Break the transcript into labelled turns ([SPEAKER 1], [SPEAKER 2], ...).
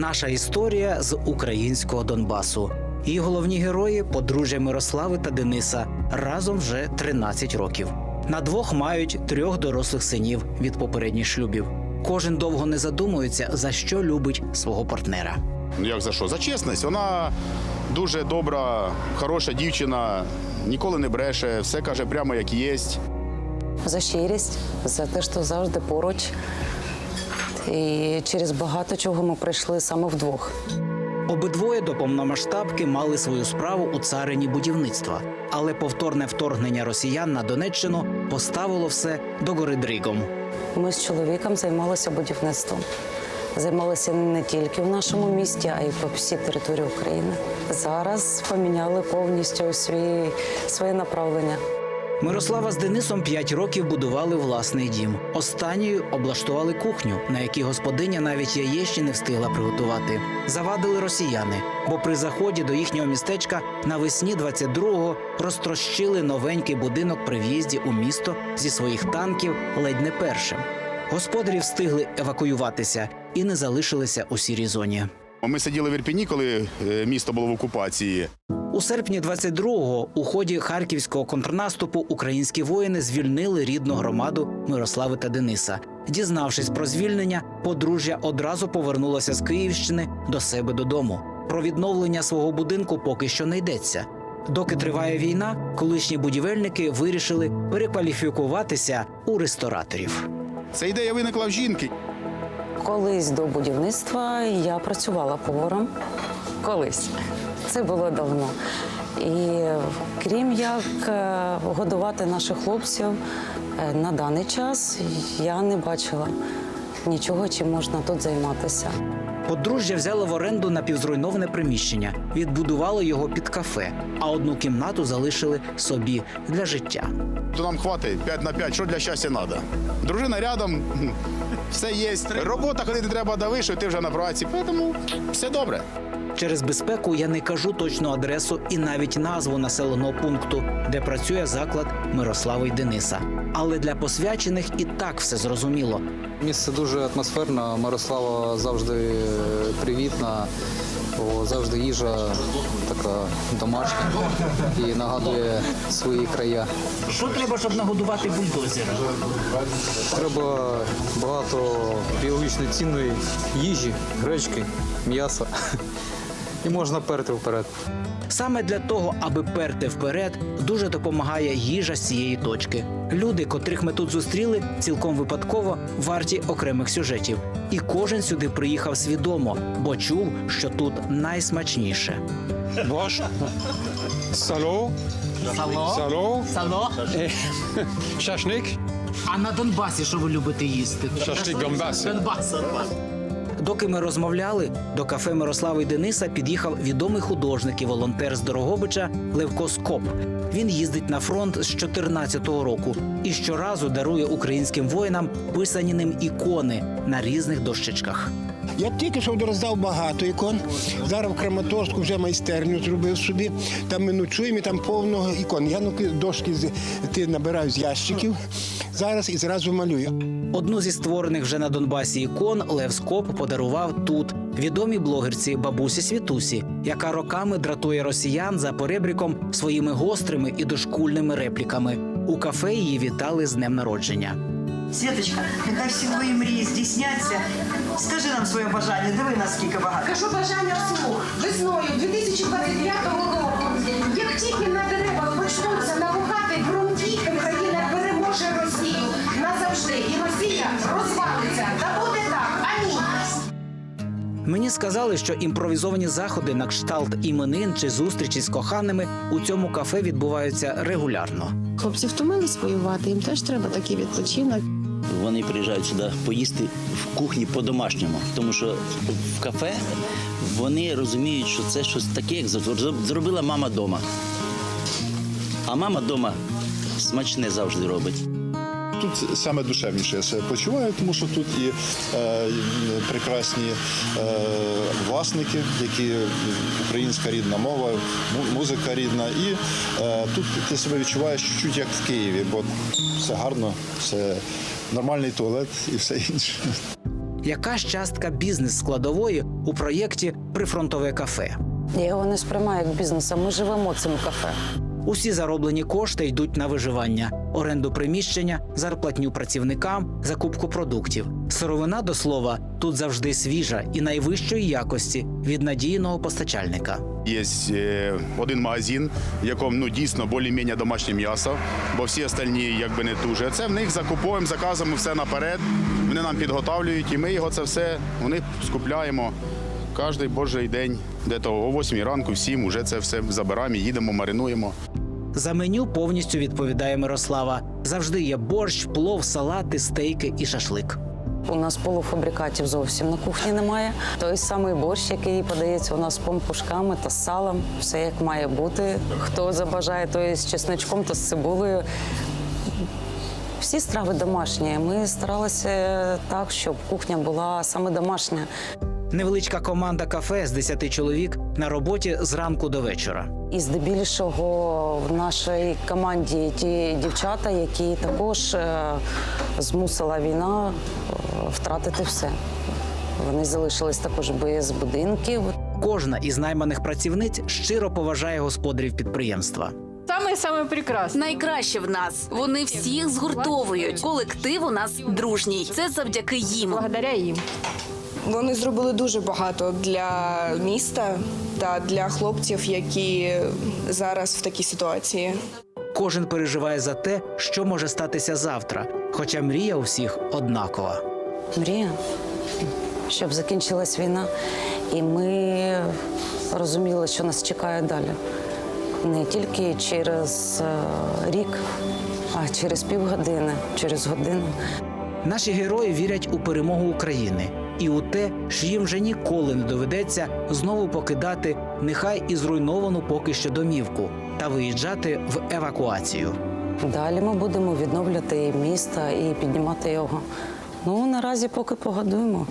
[SPEAKER 1] Наша історія з українського Донбасу. Її головні герої подружжя Мирослави та Дениса разом вже 13 років. На двох мають трьох дорослих синів від попередніх шлюбів. Кожен довго не задумується, за що любить свого партнера.
[SPEAKER 2] Ну як за що? За чесність. Вона дуже добра, хороша дівчина, ніколи не бреше, все каже прямо як є.
[SPEAKER 3] за щирість, за те, що завжди поруч. І через багато чого ми прийшли саме вдвох.
[SPEAKER 1] Обидвоє до повномасштабки мали свою справу у царині будівництва, але повторне вторгнення росіян на Донеччину поставило все догори дригом.
[SPEAKER 3] Ми з чоловіком займалися будівництвом. Займалися не тільки в нашому місті, а й по всій території України. Зараз поміняли повністю свої, своє направлення.
[SPEAKER 1] Мирослава з Денисом 5 років будували власний дім. Останньою облаштували кухню, на якій господиня навіть яєчні не встигла приготувати. Завадили росіяни, бо при заході до їхнього містечка навесні 22-го розтрощили новенький будинок при в'їзді у місто зі своїх танків ледь не першим. Господарі встигли евакуюватися і не залишилися у сірій зоні.
[SPEAKER 2] Ми сиділи в Ірпіні, коли е, місто було в окупації.
[SPEAKER 1] У серпні 22-го у ході харківського контрнаступу українські воїни звільнили рідну громаду Мирослави та Дениса. Дізнавшись про звільнення, подружжя одразу повернулося з Київщини до себе додому. Про відновлення свого будинку поки що не йдеться. Доки триває війна, колишні будівельники вирішили перекваліфікуватися у рестораторів.
[SPEAKER 2] Ця ідея виникла в жінки.
[SPEAKER 3] Колись до будівництва я працювала поваром. Колись. Це було давно. І крім як е, годувати наших хлопців е, на даний час, я не бачила нічого, чим можна тут займатися.
[SPEAKER 1] Подружжя взяло в оренду напівзруйноване приміщення, відбудувало його під кафе, а одну кімнату залишили собі для життя.
[SPEAKER 2] То нам хватить 5 на 5, що для щастя треба. Дружина рядом, все є. Робота ходити треба до вишу, ти вже на праці. Тому все добре.
[SPEAKER 1] Через безпеку я не кажу точну адресу і навіть назву населеного пункту, де працює заклад Мирослави й Дениса. Але для посвячених і так все зрозуміло.
[SPEAKER 4] Місце дуже атмосферне. Мирослава завжди привітна. О, завжди їжа така домашня і нагадує свої края.
[SPEAKER 1] Що треба, щоб нагодувати бульдозера?
[SPEAKER 4] Треба багато біологічно цінної їжі, гречки, м'яса. І можна перти вперед.
[SPEAKER 1] Саме для того, аби перти вперед, дуже допомагає їжа з цієї точки. Люди, котрих ми тут зустріли, цілком випадково варті окремих сюжетів. І кожен сюди приїхав свідомо, бо чув, що тут найсмачніше.
[SPEAKER 5] Борщ, сало,
[SPEAKER 1] Сало?
[SPEAKER 5] сало,
[SPEAKER 1] Сало?
[SPEAKER 5] і.
[SPEAKER 1] А на Донбасі що ви любите їсти?
[SPEAKER 5] Шашлик Донбасу.
[SPEAKER 1] Донбасу. Доки ми розмовляли, до кафе Мирослави і Дениса під'їхав відомий художник і волонтер з Дорогобича Левко Скоп. Він їздить на фронт з 14-го року і щоразу дарує українським воїнам писані ним ікони на різних дощечках.
[SPEAKER 6] Я тільки що роздав багато ікон. Зараз в Краматорську вже майстерню зробив собі. Там ми ночуємо, і там повно ікон. Я ну, дошки ти набираю з ящиків зараз і зразу малюю.
[SPEAKER 1] Одну зі створених вже на Донбасі ікон Лев Скоп подарував тут відомій блогерці бабусі Світусі, яка роками дратує росіян за перебріком своїми гострими і дошкульними репліками. У кафе її вітали з днем народження.
[SPEAKER 7] Світочка, нехай всі твої мрії здійсняться. Скажи нам своє бажання, диви наскільки багато.
[SPEAKER 8] Кажу бажання вслух. Весною 2025 року, як тільки на деревах
[SPEAKER 1] Мені сказали, що імпровізовані заходи на кшталт іменин чи зустрічі з коханими у цьому кафе відбуваються регулярно.
[SPEAKER 9] Хлопці втомились воювати, їм теж треба такий відпочинок.
[SPEAKER 10] Вони приїжджають сюди поїсти в кухні по-домашньому, тому що в кафе вони розуміють, що це щось таке, як зр- зробила мама вдома. А мама вдома смачне завжди робить.
[SPEAKER 11] Тут саме душевніше я себе почуваю, тому що тут і е, прекрасні е, власники, які українська рідна мова, музика рідна. І е, тут ти себе відчуваєш чуть-чуть як в Києві, бо все гарно, все нормальний туалет і все інше.
[SPEAKER 1] Яка ж частка бізнес складової у у проєкті Прифронтове кафе.
[SPEAKER 3] Я його не сприймаю як бізнес, а ми живемо цим кафе.
[SPEAKER 1] Усі зароблені кошти йдуть на виживання, оренду приміщення, зарплатню працівникам, закупку продуктів. Сировина до слова тут завжди свіжа і найвищої якості від надійного постачальника.
[SPEAKER 2] Є е, один магазин, в якому ну, дійсно більш-менш домашнє м'ясо, бо всі остальні якби не дуже. Це в них закуповуємо, заказуємо все наперед. Вони нам підготовлюють, і ми його це все у них скупляємо. Кожний божий день, де то о 8 ранку, в 7 вже це все забираємо, їдемо, маринуємо.
[SPEAKER 1] За меню повністю відповідає Мирослава. Завжди є борщ, плов, салати, стейки і шашлик.
[SPEAKER 3] У нас полуфабрикатів зовсім на кухні немає. Той самий борщ, який подається у нас помпушками та салом, все як має бути. Хто забажає, то і з чесничком, то з цибулею. Всі страви домашні. Ми старалися так, щоб кухня була саме домашня.
[SPEAKER 1] Невеличка команда кафе з 10 чоловік на роботі з ранку до вечора.
[SPEAKER 3] І здебільшого в нашій команді ті дівчата, які також е, змусила війна е, втратити все. Вони залишились також без будинків.
[SPEAKER 1] Кожна із найманих працівниць щиро поважає господарів підприємства.
[SPEAKER 12] Саме саме прекрасне.
[SPEAKER 13] Найкраще в нас. Вони всіх згуртовують. Колектив у нас дружній. Це завдяки їм.
[SPEAKER 12] Благодаря їм.
[SPEAKER 9] Вони зробили дуже багато для міста та для хлопців, які зараз в такій ситуації.
[SPEAKER 1] Кожен переживає за те, що може статися завтра, хоча мрія у всіх однакова.
[SPEAKER 3] Мрія, щоб закінчилась війна, і ми розуміли, що нас чекає далі. Не тільки через е, рік, а через півгодини, через годину.
[SPEAKER 1] Наші герої вірять у перемогу України і у те, що їм вже ніколи не доведеться знову покидати нехай і зруйновану поки що домівку та виїжджати в евакуацію.
[SPEAKER 3] Далі ми будемо відновлювати і місто і піднімати його. Ну наразі поки погодуємо.